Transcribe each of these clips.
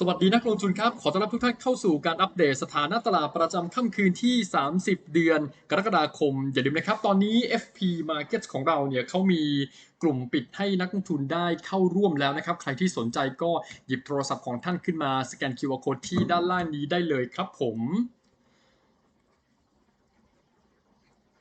สวัสดีนักลงทุนครับ ขอต้อนรับทุกท่านเข้าสู่การอัปเดตสถานะตลาดประจำค่ำคืนที่ 30 เดือนกรกฎาคม อย่าลืมนะครับ ตอนนี้ FP Markets ของเราเนี่ยเขามีกลุ่มปิดให้นักลงทุนได้เข้าร่วมแล้วนะครับ ใครที่สนใจก็หยิบโทรศัพท์ของท่านขึ้นมาสแกน QR Code ที่ด้านล่างนี้ได้เลยครับผม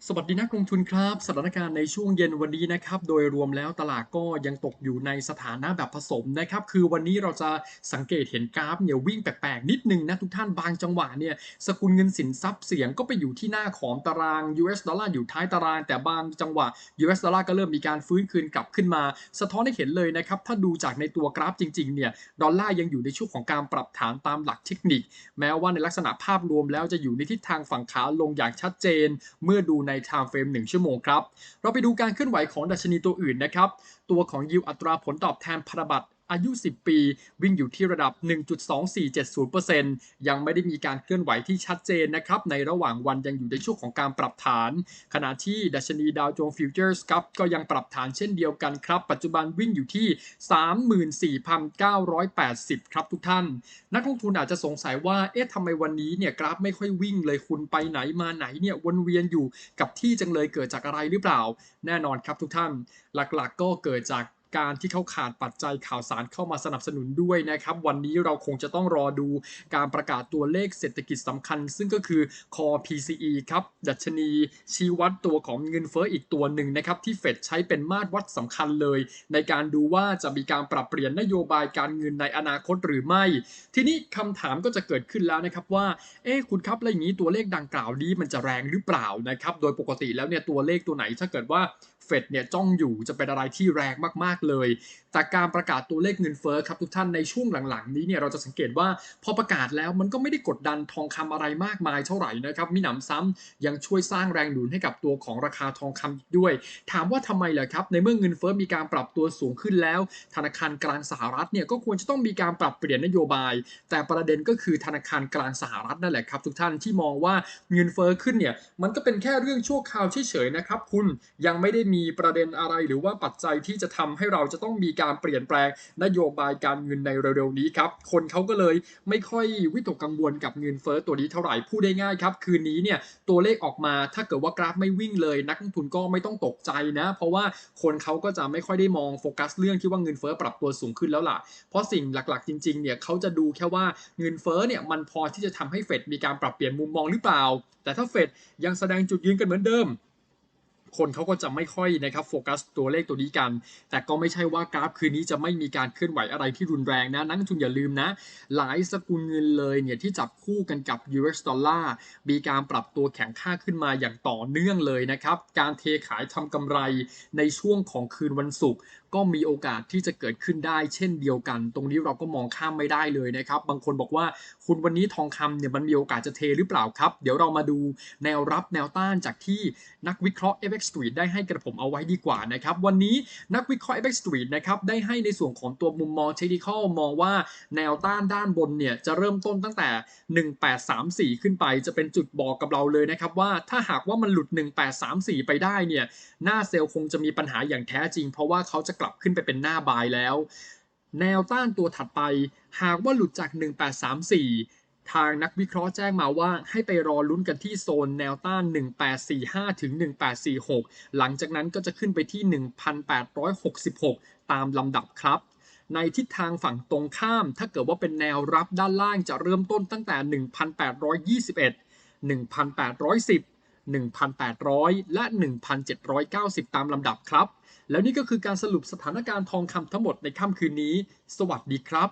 สวัสดีนักลงทุนครับ สถานการณ์ในช่วงเย็นวันนี้นะครับ โดยรวมแล้วตลาดก็ยังตกอยู่ในสถานะแบบผสมนะครับ คือวันนี้เราจะสังเกตเห็นกราฟเนี่ยวิ่งแปลกๆ นิดนึงนะทุกท่านบางจังหวะเนี่ยสกุลเงินสินทรัพย์เสียงก็ไปอยู่ที่หน้าของตาราง US ดอลลาร์อยู่ท้ายตาราง แต่บางจังหวะ US ดอลลาร์ก็เริ่มมีการฟื้นคืนกลับขึ้นมา สะท้อนให้เห็นเลยนะครับถ้าดูจากในตัวกราฟจริงๆเนี่ยดอลลาร์ยังอยู่ในช่วงของการปรับฐานตามหลักเทคนิค แม้ว่าในลักษณะภาพรวมแล้วจะอยู่ในทิศทางฝั่งขาลงอย่างชัดเจน เมื่อดูในไทม์เฟรม1 ชั่วโมงครับ เราไปดูการเคลื่อนไหวของดัชนีตัวอื่นนะครับ ตัวของยิวอัตราผลตอบแทนพันธบัตร อายุ 10 ปี วิ่งอยู่ที่ระดับ 1.2470%ยังไม่ได้มีการเคลื่อนไหวที่ชัดเจนนะครับ ในระหว่างวันยังอยู่ในช่วงของการปรับฐาน ขณะที่ดัชนีดาวโจนส์ฟิวเจอร์สครับก็ยังปรับฐานเช่นเดียวกันครับ ปัจจุบันวิ่งอยู่ที่ 34,980 ครับทุกท่าน นักลงทุนอาจจะสงสัยว่า เอ๊ะทำไมวันนี้เนี่ยกราฟไม่ค่อยวิ่งเลยคุณไปไหนมาไหนเนี่ยวนเวียนอยู่กับที่จังเลยเกิดจากอะไรหรือเปล่า แน่นอนครับทุกท่าน หลักๆก็เกิดจาก การที่เขาขาดปัจจัยข่าวสารเข้ามาสนับสนุนด้วยนะครับ วันนี้เราคงจะต้องรอดูการประกาศตัวเลขเศรษฐกิจสำคัญ ซึ่งก็คือ Core PCE ครับ ดัชนีชี้วัดตัวของเงินเฟ้ออีกตัวหนึ่งนะครับ ที่เฟดใช้เป็นมาตรวัดสำคัญเลย ในการดูว่าจะมีการปรับเปลี่ยนนโยบายการเงินในอนาคตหรือไม่ ทีนี้คำถามก็จะเกิดขึ้นแล้วนะครับว่า เอ๊คุณครับแล้วอย่างนี้ตัวเลขดังกล่าวนี้มันจะแรงหรือเปล่านะครับ โดยปกติแล้วเนี่ยตัวเลขตัวไหนถ้าเกิดว่า เฟดเนี่ยจ้องอยู่จะเป็นอะไรที่แรงมากๆเลย จากการประกาศตัวเลขเงินเฟ้อครับทุกท่านในช่วงหลังๆ นี้เนี่ยเราจะสังเกตว่าพอประกาศแล้วมันก็ไม่ได้กดดันทองคำอะไรมากมายเท่าไหร่นะครับมิหนำซ้ำยังช่วยสร้างแรงหนุนให้กับตัวของราคาทองคำอีกด้วย ถามว่าทำไมล่ะครับ ในเมื่อเงินเฟ้อมีการปรับตัวสูงขึ้นแล้ว ธนาคารกลางสหรัฐเนี่ยก็ควรจะต้องมีการปรับเปลี่ยนนโยบาย แต่ประเด็นก็คือธนาคารกลางสหรัฐนั่นแหละครับ ทุกท่านที่มองว่าเงินเฟ้อขึ้นเนี่ยมันก็เป็นแค่เรื่องชั่วคราวเฉยๆนะครับคุณยังไม่ได้มีีประเด็นอะไรหรือว่าปัจจัยที่จะทำให้เราจะต้องมีการเปลี่ยนแปลงนโยบายการเงินในเร็วๆนี้ครับคนเขาก็เลยไม่ค่อยวิตกกังวลกับเงินเฟ้อตัวนี้เท่าไหร่พูดได้ง่ายครับ คืนนี้เนี่ยตัวเลขออกมาถ้าเกิดว่ากราฟไม่วิ่งเลย นักลงทุนก็ไม่ต้องตกใจนะ เพราะว่าคนเขาก็จะไม่ค่อยได้มองโฟกัสเรื่องที่ว่าเงินเฟ้อปรับตัวสูงขึ้นแล้วล่ะ เพราะสิ่งหลักๆ จริงๆเนี่ยเขาจะดูแค่ว่าเงินเฟ้อเนี่ยมันพอที่จะทำให้เฟดมีการปรับเปลี่ยนมุมมองหรือเปล่า แต่ถ้าเฟดยังแสดงจุดยืนกันเหมือนเดิม คนเขาก็จะไม่ค่อยนะครับโฟกัสตัวเลขตัวนี้กัน แต่ก็ไม่ใช่ว่ากราฟคืนนี้จะไม่มีการเคลื่อนไหวอะไรที่รุนแรงนะ นักทุนอย่าลืมนะ หลายสกุลเงินเลยเนี่ยที่จับคู่กันกับ US ดอลลาร์มีการปรับตัวแข็งค่าขึ้นมาอย่างต่อเนื่องเลยนะครับ การเทขายทำกำไรในช่วงของคืนวันศุกร์ก็มีโอกาสที่จะเกิดขึ้นได้เช่นเดียวกัน ตรงนี้เราก็มองข้ามไม่ได้เลยนะครับ บางคนบอกว่าคุณวันนี้ทองคำเนี่ยมันมีโอกาสจะเทหรือเปล่าครับ เดี๋ยวเรามาดูแนวรับแนวต้านจากที่นักวิเคราะห์ FX Street ได้ให้กระผมเอาไว้ดีกว่านะครับ วันนี้นักวิเคราะห์ FX Street นะครับได้ให้ในส่วนของตัวมุมมองเทคนิคมองว่าแนวต้านด้านบนเนี่ยจะเริ่มต้นตั้งแต่ 1834 ขึ้นไป จะเป็นจุดบอกกับเราเลยนะครับว่าถ้าหากว่ามันหลุด 1834 ไปได้เนี่ยหน้าเซลล์คงจะมีปัญหาอย่างแท้จริง เพราะว่าเขาจะกลับขึ้นไปเป็นหน้าบายแล้ว แนวต้านตัวถัดไป หากว่าหลุดจาก 1834 ทางนักวิเคราะห์แจ้งมาว่าให้ไปรอลุ้นกันที่โซนแนวต้าน 1845 ถึง 1846 หลังจากนั้นก็จะขึ้นไปที่ 1866 ตามลำดับครับ ในทิศทางฝั่งตรงข้าม ถ้าเกิดว่าเป็นแนวรับด้านล่างจะเริ่มต้นตั้งแต่ 1821 1810 1,800 และ 1,790 ตามลำดับครับ แล้วนี่ก็คือการสรุปสถานการณ์ทองคำทั้งหมดในค่ำคืนนี้ สวัสดีครับ